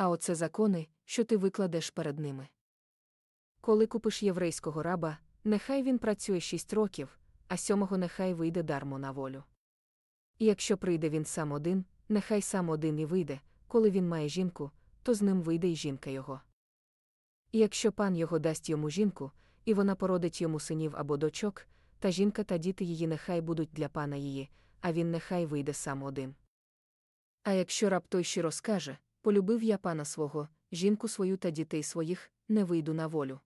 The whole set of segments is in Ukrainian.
а оце закони, що ти викладеш перед ними. Коли купиш єврейського раба, нехай він працює шість років, а сьомого нехай вийде дармо на волю. І якщо прийде він сам один, нехай сам один і вийде, коли він має жінку, то з ним вийде й жінка його. І якщо пан його дасть йому жінку, і вона породить йому синів або дочок, та жінка та діти її нехай будуть для пана її, а він нехай вийде сам один. А якщо раб той щиро скаже, полюбив я пана свого, жінку свою та дітей своїх, не вийду на волю.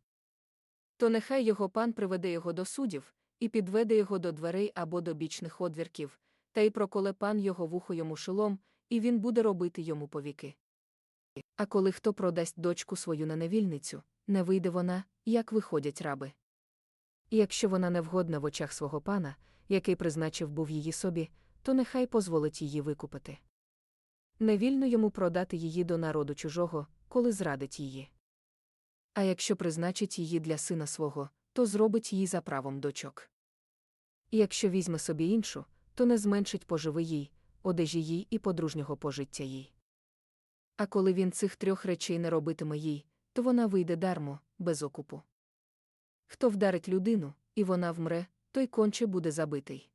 То нехай його пан приведе його до суддів, і підведе його до дверей або до бічних одвірків, та й проколе пан його вухо йому шилом, і він буде робити йому повіки. А коли хто продасть дочку свою на невільницю, не вийде вона, як виходять раби. І якщо вона невгодна в очах свого пана, який призначив був її собі, то нехай позволить її викупити. Невільно йому продати її до народу чужого, коли зрадить її. А якщо призначить її для сина свого, то зробить її за правом дочок. І якщо візьме собі іншу, то не зменшить поживи їй, одежі їй і подружнього пожиття їй. А коли він цих трьох речей не робитиме їй, то вона вийде дармо, без окупу. Хто вдарить людину, і вона вмре, той конче буде забитий.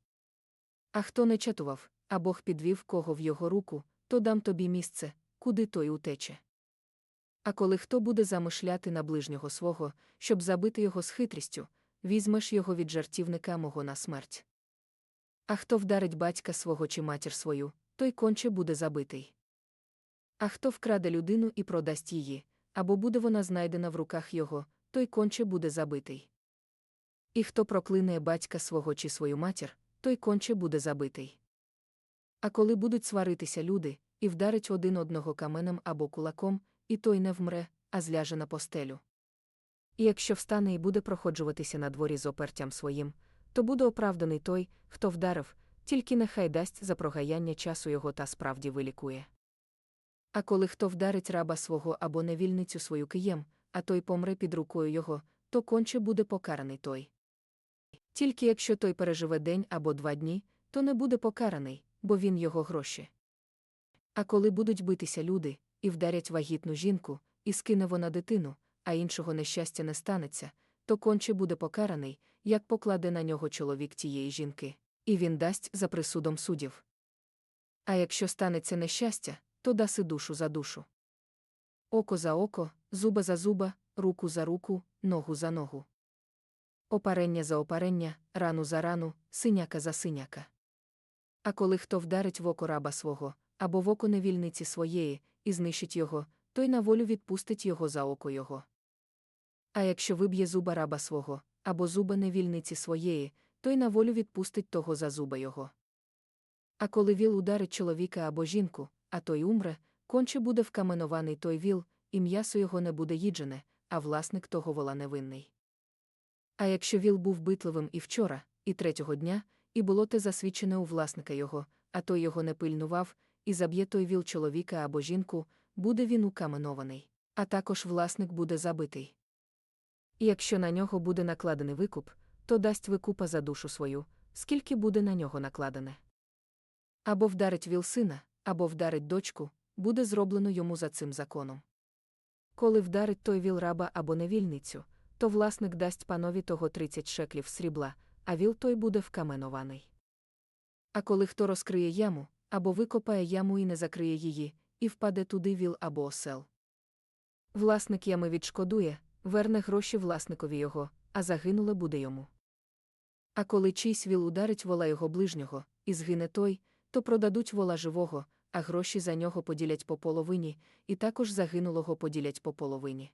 А хто не чатував, а Бог підвів кого в його руку, то дам тобі місце, куди той утече. А коли хто буде замишляти на ближнього свого, щоб забити його з хитрістю, візьмеш його від жартівника мого на смерть. А хто вдарить батька свого чи матір свою, той конче буде забитий. А хто вкраде людину і продасть її, або буде вона знайдена в руках його, той конче буде забитий. І хто проклине батька свого чи свою матір, той конче буде забитий. А коли будуть сваритися люди, і вдарить один одного каменем або кулаком, і той не вмре, а зляже на постелю. І якщо встане і буде проходжуватися на дворі з опертям своїм, то буде оправданий той, хто вдарив, тільки нехай дасть за прогаяння часу його та справді вилікує. А коли хто вдарить раба свого або невільницю свою києм, а той помре під рукою його, то конче буде покараний той. Тільки якщо той переживе день або два дні, то не буде покараний, бо він його гроші. А коли будуть битися люди, і вдарять вагітну жінку, і скине вона дитину, а іншого нещастя не станеться, то конче буде покараний, як покладе на нього чоловік тієї жінки, і він дасть за присудом суддів. А якщо станеться нещастя, то даси душу за душу. Око за око, зуба за зуба, руку за руку, ногу за ногу. Опарення за опарення, рану за рану, синяка за синяка. А коли хто вдарить в око раба свого, або в око невільниці своєї, і знищить його, той на волю відпустить його за око його. А якщо виб'є зуба раба свого, або зуба невільниці своєї, той на волю відпустить того за зуба його. А коли віл ударить чоловіка або жінку, а той умре, конче буде вкаменований той віл, і м'ясо його не буде їджене, а власник того вола невинний. А якщо віл був битливим і вчора, і третього дня, і було те засвідчене у власника його, а той його не пильнував, і заб'є той віл чоловіка або жінку, буде він укаменований, а також власник буде забитий. І якщо на нього буде накладений викуп, то дасть викупа за душу свою, скільки буде на нього накладене. Або вдарить віл сина, або вдарить дочку, буде зроблено йому за цим законом. Коли вдарить той віл раба або невільницю, то власник дасть панові того 30 шеклів срібла, а віл той буде вкаменований. А коли хто розкриє яму, або викопає яму і не закриє її, і впаде туди віл або осел. Власник ями відшкодує, верне гроші власникові його, а загинуле буде йому. А коли чийсь віл ударить вола його ближнього, і згине той, то продадуть вола живого, а гроші за нього поділять по половині, і також загинулого поділять по половині.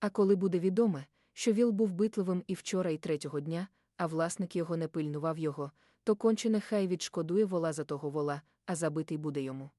А коли буде відоме, що віл був битливим і вчора, і третього дня, а власник його не пильнував його, то конче нехай відшкодує вола за того вола, а забитий буде йому.